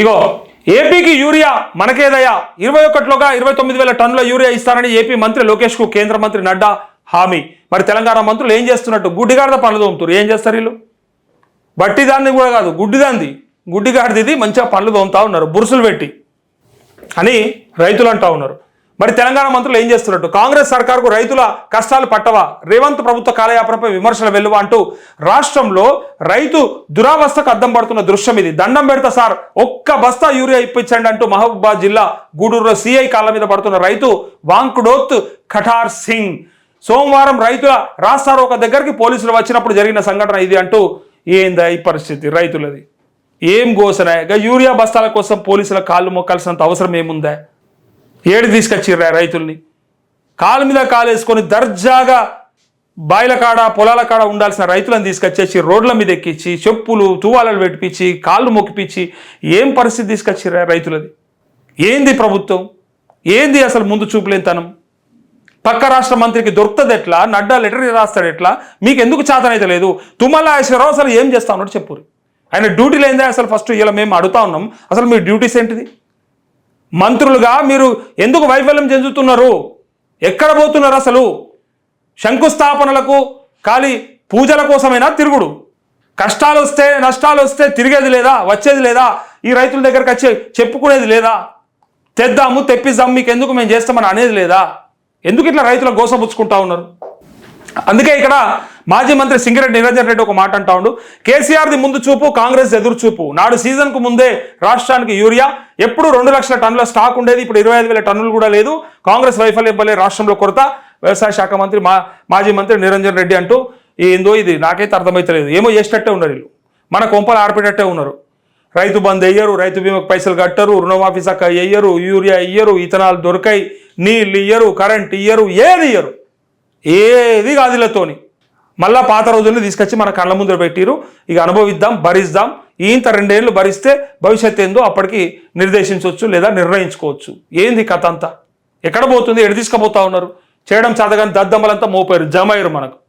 ఇగో ఏపీకి యూరియా మనకేదయ్యా? ఇరవై ఒకటిలోగా ఇరవై తొమ్మిది వేల టన్నుల యూరియా ఇస్తారని ఏపీ మంత్రి లోకేష్కు కేంద్ర మంత్రి నడ్డా హామీ. మరి తెలంగాణ మంత్రులు ఏం చేస్తున్నట్టు? గుడ్డిగాడిద పనులు తోముతారు ఏం చేస్తారు వీళ్ళు? బట్టి దాన్ని కూడా కాదు గుడ్డిదాంది. గుడ్డిగాడిది మంచిగా పనులు తోముతా ఉన్నారు. బురుసులు పెట్టి అని రైతులు అంటా ఉన్నారు. మరి తెలంగాణ మంత్రులు ఏం చేస్తున్నట్టు? కాంగ్రెస్ సర్కార్కు రైతుల కష్టాలు పట్టవా? రేవంత్ ప్రభుత్వ కాలయాపనపై విమర్శలు వెల్లువ అంటూ రాష్ట్రంలో రైతు దురావస్థకు అద్దం పడుతున్న దృశ్యం ఇది. దండం పెడతా సార్. ఒక్క బస్తా యూరియా ఇప్పించండి అంటూ మహబూబాబాద్ జిల్లా గూడూరులో సిఐ కాళ్ళ మీద పడుతున్న రైతు వాంకుడోత్ ఖటార్ సింగ్. సోమవారం రైతుల రాస్తారు ఒక దగ్గరికి పోలీసులు వచ్చినప్పుడు జరిగిన సంఘటన ఇది అంటూ ఏందా ఈ పరిస్థితి రైతులది? ఏం గోసనా యూరియా బస్తాల కోసం పోలీసుల కాళ్ళు మొక్కాల్సినంత అవసరం ఏముందా? ఏడు తీసుకొచ్చిర్రా రైతుల్ని? కాలు మీద కాలు వేసుకొని దర్జాగా బాయిల కాడ పొలాల కాడ ఉండాల్సిన రైతులను తీసుకొచ్చేసి రోడ్ల మీద ఎక్కించి చెప్పులు తువాలలు పెట్టించి కాళ్ళు మొక్కిపించి ఏం పరిస్థితి తీసుకొచ్చిర్రా రైతులది? ఏంది ప్రభుత్వం? ఏంది అసలు ముందు చూపులేనితనం? పక్క రాష్ట్ర మంత్రికి దొరుకుతుంది ఎట్లా? నడ్డా లెటర్ రాస్తాడు ఎట్లా? మీకు ఎందుకు చేతనైతే లేదు? తుమ్మల నాగేశ్వరరావు అసలు ఏం చేస్తా ఉన్నాడు చెప్పురు ఆయన డ్యూటీలు ఏందే అసలు ఫస్ట్ ఇలా మేము అడుగుతా ఉన్నాం. అసలు మీ డ్యూటీస్ ఏంటిది? మంత్రులుగా మీరు ఎందుకు వైఫల్యం చెందుతున్నారు? ఎక్కడ పోతున్నారు అసలు? శంకుస్థాపనలకు ఖాళీ పూజల కోసమైనా తిరుగుడు? కష్టాలు వస్తే నష్టాలు వస్తే తిరిగేది లేదా? వచ్చేది లేదా? ఈ రైతుల దగ్గరకు వచ్చి చెప్పుకునేది లేదా? తెద్దాము తెప్పిద్దాం మీకు ఎందుకు మేము చేస్తామని అనేది లేదా? ఎందుకు ఇట్లా రైతుల గోసపుచ్చుకుంటా ఉన్నారు? అందుకే ఇక్కడ మాజీ మంత్రి సింగిరెడ్డి నిరంజన్ రెడ్డి ఒక మాట అంటా ఉండు. కేసీఆర్ది ముందు చూపు కాంగ్రెస్ ఎదురు చూపు. నాడు సీజన్కు ముందే రాష్ట్రానికి యూరియా. ఎప్పుడు రెండు లక్షల టన్నుల స్టాక్ ఉండేది ఇప్పుడు ఇరవై ఐదు వేల టన్నులు కూడా లేదు. కాంగ్రెస్ వైఫల్యం వల్లే రాష్ట్రంలో కొరత. వ్యవసాయ శాఖ మంత్రి మా మాజీ మంత్రి నిరంజన్ రెడ్డి అంటూ ఏందో ఇది నాకైతే అర్థమైతలేదు. ఏమో చేసినట్టే ఉన్నారు వీళ్ళు. మన కొంపలు ఆడిపెట్టట్టే ఉన్నారు. రైతు బంద్ అయ్యరు రైతు బీమాకు పైసలు కట్టరు రుణమాఫీ సక్క వేయరు యూరియా ఇయ్యరు ఇథనాల్ దొరకాయి నీళ్ళు ఇయ్యరు కరెంట్ ఇయ్యరు ఏది ఇయ్యరు. ఏది గాదిలతోని మళ్ళా పాత రోజుల్ని తీసుకొచ్చి మన కళ్ళ ముందర పెట్టిరు. ఇక అనుభవిద్దాం భరిద్దాం. ఇంత రెండేళ్ళు భరిస్తే భవిష్యత్ ఏందో అప్పటికి నిర్దేశించవచ్చు లేదా నిర్ణయించుకోవచ్చు. ఏంది కథ అంతా? ఎక్కడ పోతుంది? ఎడు తీసుకుపోతా ఉన్నారు? చేయడం చేతగాని దద్దమ్మలంతా మోపారు జమయ్యారు మనకు.